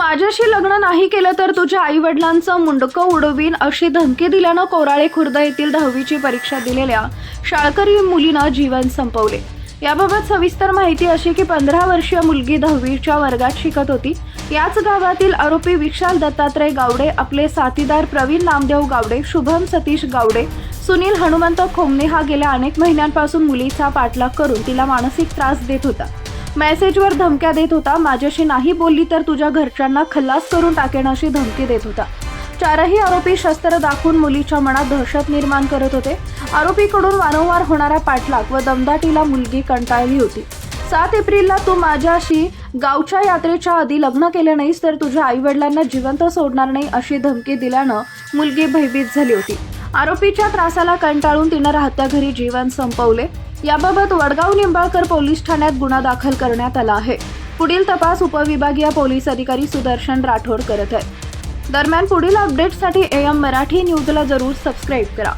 माझ्याशी लग्न नाही केलं तर तुझ्या आई वडिलांचं मुंडकं उडवीन अशी धमकी दिल्यानं कोराळे खुर्द येथील दहावीची परीक्षा दिलेल्या शाळकरी मुलीनं जीवन संपवले. याबाबत सविस्तर माहिती अशी की पंधरा वर्षीय मुलगी दहावीच्या वर्गात शिकत होती. याच गावातील आरोपी विशाल दत्तात्रय गावडे आपले साथीदार प्रवीण नामदेव गावडे शुभम सतीश गावडे सुनील हनुमंत खोमने हा गेल्या अनेक महिन्यांपासून मुलीचा पाठलाग करून तिला मानसिक त्रास देत होता. मेसेजवर धमक्या देत होता. माझ्याशी नाही बोलली तर तुझ्या घरच्यांना खल्लास करून टाकेन अशी धमकी देत होता. चारही आरोपी शस्त्र दाखवून मुलीच्या मनात दहशत निर्माण करत होते. आरोपीकडून वारंवार होणारा पाठलाग व दमदाटीला मुलगी कंटाळली होती. सात एप्रिलला तू माझ्याशी गावच्या यात्रेच्या आधी लग्न केलं नाहीस तर तुझ्या आईवडिलांना जिवंत सोडणार नाही अशी धमकी दिल्यानं मुलगी भयभीत झाली होती. आरोपीच्या त्रासाला कंटाळून तिनं राहत्या घरी जीवन संपवले. याबाबत वडगाव निंबाळकर पोलीस ठाण्यात गुन्हा दाखल करण्यात आला आहे. पुढील तपास उपविभागीय पोलीस अधिकारी सुदर्शन राठोड करत आहेत. दरम्यान पुढील अपडेटसाठी एम मराठी न्यूजला जरूर सबस्क्राईब करा.